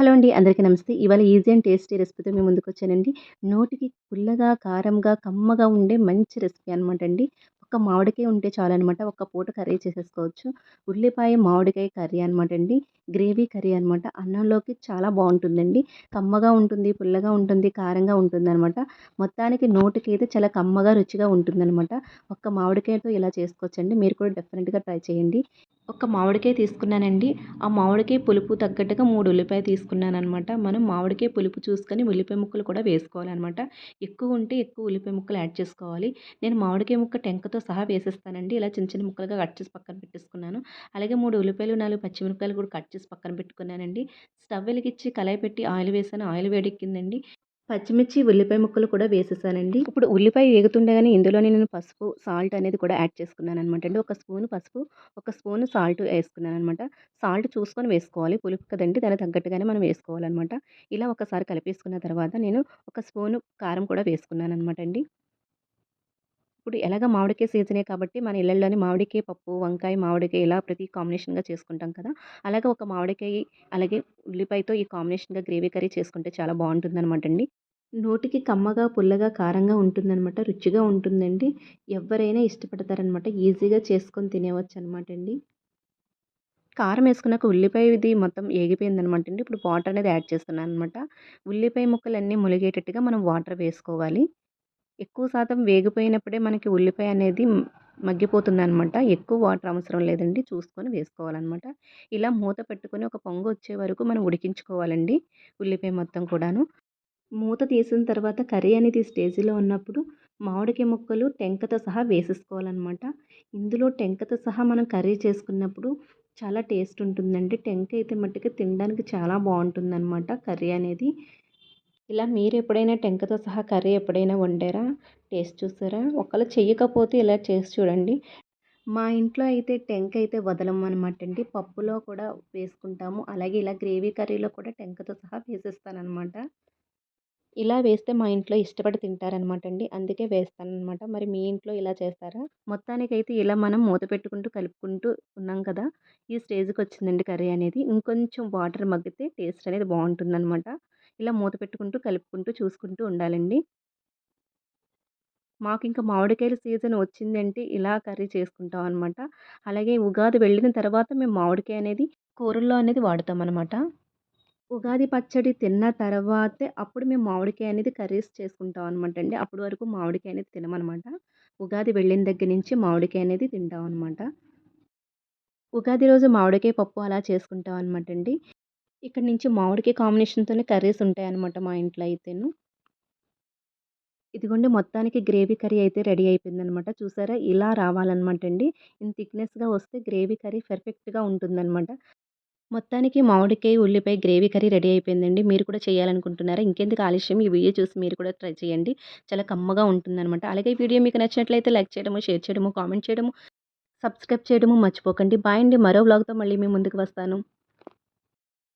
Hello అండి అందరికీ నమస్తే. ఇవాళ ఈజీ అండ్ టేస్టీ రెసిపీతో మేము ముందుకు వచ్చానండి. నోటికి పుల్లగా కారంగా కమ్మగా ఉండే మంచి రెసిపీ అనమాట అండి. ఒక్క మామిడికాయ ఉంటే చాలనమాట ఒక్క పూట కర్రీ చేసేసుకోవచ్చు. ఉల్లిపాయ మామిడికాయ కర్రీ అనమాట అండి. గ్రేవీ కర్రీ అనమాట అన్నంలోకి చాలా బాగుంటుందండి. కమ్మగా ఉంటుంది పుల్లగా ఉంటుంది కారంగా ఉంటుంది అనమాట మొత్తానికి నోటికి అయితే చాలా కమ్మగా రుచిగా ఉంటుందన్నమాట. ఒక్క మామిడికాయతో ఇలా చేసుకోవచ్చండి. మీరు కూడా డెఫినెట్గా ట్రై చేయండి. ఒక మామిడికాయ తీసుకున్నానండి. ఆ మామిడికాయ పులుపు తగ్గట్టుగా మూడు ఉల్లిపాయ తీసుకున్నాను అనమాట మనం మామిడికాయ పులుపు చూసుకొని ఉల్లిపాయ ముక్కలు కూడా వేసుకోవాలన్నమాట. ఎక్కువ ఉంటే ఎక్కువ ఉల్లిపాయ ముక్కలు యాడ్ చేసుకోవాలి. నేను మామిడికాయ ముక్క టెంకతో సహా వేసేస్తానండి. ఇలా చిన్న చిన్న ముక్కలుగా కట్ చేసి పక్కన పెట్టేసుకున్నాను. అలాగే మూడు ఉల్లిపాయలు నాలుగు పచ్చిమిరపకాయలు కూడా కట్ చేసి పక్కన పెట్టుకున్నానండి. స్టవ్ వెలిగించి కళాయి పెట్టి ఆయిల్ వేసాను. ఆయిల్ వేడెక్కిందండి. పచ్చిమిర్చి ఉల్లిపాయ ముక్కలు కూడా వేసేసానండి. ఇప్పుడు ఉల్లిపాయ వేగుతుండగానే ఇందులోనే నేను పసుపు సాల్ట్ అనేది కూడా యాడ్ చేసుకున్నాను అనమాట అండి. ఒక స్పూన్ పసుపు ఒక స్పూన్ సాల్ట్ వేసుకున్నాను అనమాట సాల్ట్ చూసుకొని వేసుకోవాలి. పులుపు కదండి దానికి తగ్గట్టుగానే మనం వేసుకోవాలన్నమాట. ఇలా ఒకసారి కలిపేసుకున్న తర్వాత నేను ఒక స్పూన్ కారం కూడా వేసుకున్నాను అనమాట అండి. ఇప్పుడు ఎలాగ మామిడికాయ సీజనే కాబట్టి మన ఇళ్ళల్లోనే మామిడికాయ పప్పు వంకాయ మామిడికాయ ఇలా ప్రతి కాంబినేషన్గా చేసుకుంటాం కదా! అలాగే ఒక మామిడికాయ అలాగే ఉల్లిపాయతో ఈ కాంబినేషన్గా గ్రేవీ కర్రీ చేసుకుంటే చాలా బాగుంటుందన్నమాట అండి. నోటికి కమ్మగా పుల్లగా కారంగా ఉంటుందన్నమాట రుచిగా ఉంటుందండి. ఎవరైనా ఇష్టపడతారనమాట ఈజీగా చేసుకొని తినేవచ్చు అనమాట అండి. కారం వేసుకున్నాక ఉల్లిపాయ ఇది మొత్తం ఏగిపోయిందనమాట అండి. ఇప్పుడు వాటర్ అనేది యాడ్ చేస్తున్నాను అనమాట ఉల్లిపాయ ముక్కలన్నీ ములిగేటట్టుగా మనం వాటర్ వేసుకోవాలి. ఎక్కువ శాతం వేగిపోయినప్పుడే మనకి ఉల్లిపాయ అనేది మగ్గిపోతుంది అనమాట ఎక్కువ వాటర్ అవసరం లేదండి. చూసుకొని వేసుకోవాలన్నమాట ఇలా మూత పెట్టుకొని ఒక పొంగు వచ్చే వరకు మనం ఉడికించుకోవాలండి ఉల్లిపాయ మొత్తం కూడాను. మూత తీసిన తర్వాత కర్రీ అనేది స్టేజీలో ఉన్నప్పుడు మామిడికాయ ముక్కలు టెంకతో సహా వేసేసుకోవాలన్నమాట ఇందులో టెంకతో సహా మనం కర్రీ చేసుకున్నప్పుడు చాలా టేస్ట్ ఉంటుందండి. టెంక అయితే మట్టుకు తినడానికి చాలా బాగుంటుందన్నమాట కర్రీ అనేది. ఇలా మీరు ఎప్పుడైనా టెంకతో సహా కర్రీ ఎప్పుడైనా వండారా? టేస్ట్ చూసారా? ఒకవేళ చెయ్యకపోతే ఇలా చేసి చూడండి. మా ఇంట్లో అయితే టెంక అయితే వదలము అనమాట అండి. పప్పులో కూడా వేసుకుంటాము. అలాగే ఇలా గ్రేవీ కర్రీలో కూడా టెంకతో సహా వేసేస్తానమాట ఇలా వేస్తే మా ఇంట్లో ఇష్టపడి తింటారనమాట అండి. అందుకే వేస్తానమాట మరి మీ ఇంట్లో ఇలా చేస్తారా? మొత్తానికైతే ఇలా మనం మూత పెట్టుకుంటూ కలుపుకుంటూ ఉన్నాం కదా ఈ స్టేజ్కి వచ్చిందండి కర్రీ అనేది. ఇంకొంచెం వాటర్ మగ్గితే టేస్ట్ అనేది బాగుంటుందన్నమాట. ఇలా మూత పెట్టుకుంటూ కలుపుకుంటూ చూసుకుంటూ ఉండాలండి. మాకు ఇంకా మామిడికాయల సీజన్ వచ్చిందంటే ఇలా కర్రీ చేసుకుంటాం అనమాట అలాగే ఉగాది వెళ్ళిన తర్వాత మేము మామిడికాయ అనేది కూరల్లో అనేది వాడతాం అనమాట ఉగాది పచ్చడి తిన్న తర్వాతే అప్పుడు మేము మామిడికాయ అనేది కర్రీస్ చేసుకుంటాం అనమాట అండి. అప్పటి వరకు మామిడికాయ అనేది తినమనమాట ఉగాది వెళ్ళిన దగ్గర నుంచి మామిడికాయ అనేది తింటాం అనమాట ఉగాది రోజు మామిడికాయ పప్పు అలా చేసుకుంటాం అనమాట అండి. ఇక్కడ నుంచి మామిడికాయ కాంబినేషన్‌తోనే కర్రీస్ ఉంటాయన్నమాట మా ఇంట్లో అయితేను. ఇదిగోండి మొత్తానికి గ్రేవీ కర్రీ అయితే రెడీ అయిపోయిందనమాట. చూసారా? ఇలా రావాలనమాట అండి. ఇంత థిక్‌నెస్‌గా వస్తే గ్రేవీ కర్రీ పర్ఫెక్ట్‌గా ఉంటుందనమాట. మొత్తానికి మామిడికాయ, ఉల్లిపాయ గ్రేవీ కర్రీ రెడీ అయిపోయిందండి. మీరు కూడా చేయాలనుకుంటున్నారా? ఇంకెందుకు ఆలస్యం ఈ వీడియో చూసి మీరు కూడా ట్రై చేయండి. చాలా కమ్మగా ఉంటుందన్నమాట అలాగే ఈ వీడియో మీకు నచ్చినట్లయితే లైక్ చేయడము, షేర్ చేయడము, కామెంట్ చేయడము, సబ్స్క్రైబ్ చేయడము మర్చిపోకండి. బాయ్ అండి. మరో బ్లాగ్తో మళ్ళీ మీ ముందుకు వస్తాను.